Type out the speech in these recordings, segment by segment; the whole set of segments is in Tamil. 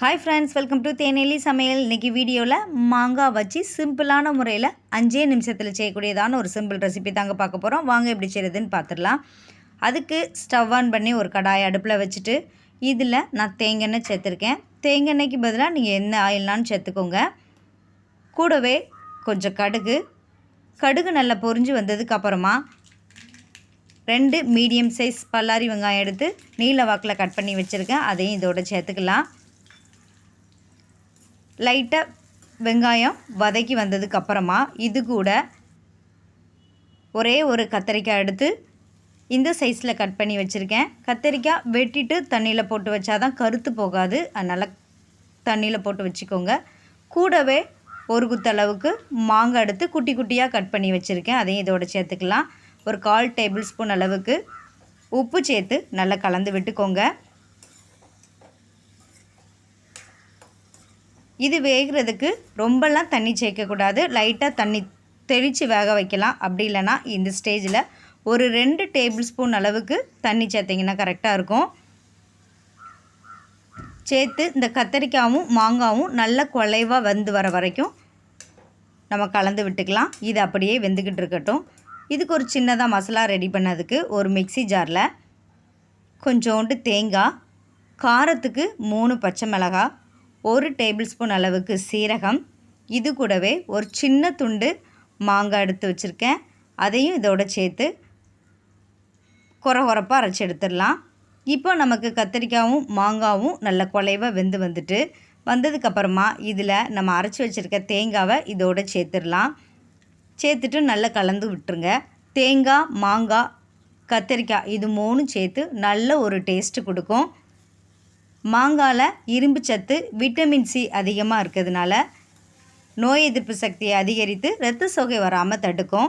ஹாய் ஃப்ரெண்ட்ஸ் வெல்கம் டு தேனேலி சமையல். இன்றைக்கி வீடியோவில் மாங்காய் வச்சு சிம்பிளான முறையில் அஞ்சே நிமிஷத்தில் செய்யக்கூடியதான ஒரு சிம்பிள் ரெசிபி தாங்க பார்க்க போகிறோம் வாங்க எப்படி செய்கிறதுன்னு பார்த்துடலாம். அதுக்கு ஸ்டவ் ஆன் பண்ணி ஒரு கடாயை அடுப்பில் வச்சுட்டு இதில் நான் தேங்காய் சேர்த்துருக்கேன். தேங்காய்க்கு பதிலாக நீங்கள் என்ன ஆயில்னான்னு சேர்த்துக்கோங்க. கூடவே கொஞ்சம் கடுகு. கடுகு நல்லா பொரிஞ்சு வந்ததுக்கு அப்புறமா ரெண்டு மீடியம் சைஸ் பல்லாரி வெங்காயம் எடுத்து நீல வாக்கில் கட் பண்ணி வச்சுருக்கேன். அதையும் இதோட சேர்த்துக்கலாம். லைட்டாக வெங்காயம் வதக்கி வந்ததுக்கப்புறமா இது கூட ஒரே ஒரு கத்தரிக்காய் எடுத்து இந்த சைஸில் கட் பண்ணி வச்சுருக்கேன். கத்தரிக்காய் வெட்டிட்டு தண்ணியில் போட்டு வச்சாதான் கருத்து போகாது. அதனால் தண்ணியில் போட்டு வச்சுக்கோங்க. கூடவே ஒரு குத்தளவுக்கு மாங்காய் எடுத்து குட்டி குட்டியாக கட் பண்ணி வச்சுருக்கேன். அதையும் இதோட சேர்த்துக்கலாம். ஒரு கால் டேபிள் ஸ்பூன் அளவுக்கு உப்பு சேர்த்து நல்லா கலந்து விட்டுக்கோங்க. இது வேகிறதுக்கு ரொம்பலாம் தண்ணி சேர்க்கக்கூடாது லைட்டாக தண்ணி தெளித்து வேக வைக்கலாம். அப்படி இல்லைன்னா இந்த ஸ்டேஜில் ஒரு ரெண்டு டேபிள் ஸ்பூன் அளவுக்கு தண்ணி சேர்த்திங்கன்னா கரெக்டாக இருக்கும். சேர்த்து இந்த கத்தரிக்காயும் மாங்காவும் நல்ல குலைவாக வந்து வர வரைக்கும் நம்ம கலந்து விட்டுக்கலாம். இது அப்படியே வெந்துக்கிட்டு இருக்கட்டும். இதுக்கு ஒரு சின்னதாக மசாலா ரெடி பண்ணதுக்கு ஒரு மிக்சி ஜாரில் கொஞ்சோண்டு தேங்காய் காரத்துக்கு மூணு பச்சை மிளகாய் ஒரு டேபிள் ஸ்பூன் அளவுக்கு சீரகம். இது கூடவே ஒரு சின்ன துண்டு மாங்காய் எடுத்து வச்சுருக்கேன். அதையும் இதோட சேர்த்து குறை குறப்பாக அரைச்சி எடுத்துடலாம். இப்போ நமக்கு கத்திரிக்காயும் மாங்காவும் நல்ல குலைவாக வெந்து வந்துட்டு வந்ததுக்கப்புறமா இதில் நம்ம அரைச்சி வச்சுருக்க தேங்காவை இதோட சேர்த்துடலாம். சேர்த்துட்டு நல்லா கலந்து விட்டுருங்க. தேங்காய் மாங்காய் கத்திரிக்காய் இது மூணும் சேர்த்து நல்ல ஒரு டேஸ்ட்டு கொடுக்கும். மாங்காயில் இரும்பு சத்து விட்டமின் சி அதிகமாக இருக்கிறதுனால நோய் எதிர்ப்பு சக்தியை அதிகரித்து இரத்த சோகை வராமல் தடுக்கும்.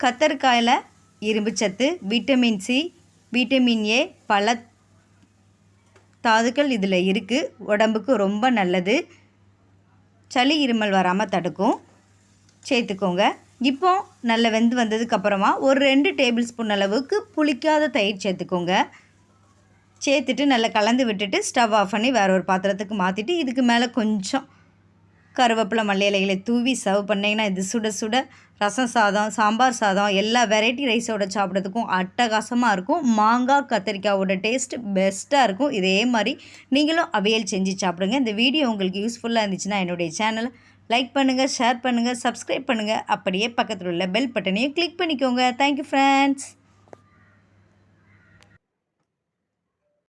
கத்தரிக்காயில் இரும்பு சத்து விட்டமின் சி விட்டமின் ஏ பல தாதுக்கள் இதில் இருக்குது உடம்புக்கு ரொம்ப நல்லது. சளி இருமல் வராமல் தடுக்கும். சேர்த்துக்கோங்க. இப்போ நல்ல வெந்து வந்ததுக்கப்புறமா ஒரு ரெண்டு டேபிள் ஸ்பூன் அளவுக்கு புளிக்காத தயிர் சேர்த்துக்கோங்க. சேர்த்துட்டு நல்லா கலந்து விட்டுட்டு ஸ்டவ் ஆஃப் பண்ணி வேறு ஒரு பாத்திரத்துக்கு மாற்றிட்டு இதுக்கு மேலே கொஞ்சம் கருவேப்பிலை மல்லி இலைகளை தூவி சர்வ் பண்ணிங்கன்னா இது சுட சுட ரசம் சாதம் சாம்பார் சாதம் எல்லா வெரைட்டி ரைஸோட சாப்பிட்றதுக்கும் அட்டகாசமாக இருக்கும். மாங்காய் கத்திரிக்காயோட டேஸ்ட் பெஸ்ட்டாக இருக்கும். இதே மாதிரி நீங்களும் அவியல் செஞ்சு சாப்பிடுங்க. இந்த வீடியோ உங்களுக்கு யூஸ்ஃபுல்லாக இருந்துச்சுன்னா என்னுடைய சேனலை லைக் பண்ணுங்கள் ஷேர் பண்ணுங்கள் சப்ஸ்கிரைப் பண்ணுங்கள் அப்படியே பக்கத்தில் உள்ள பெல் பட்டனையும் கிளிக் பண்ணிக்கோங்க. Thank you friends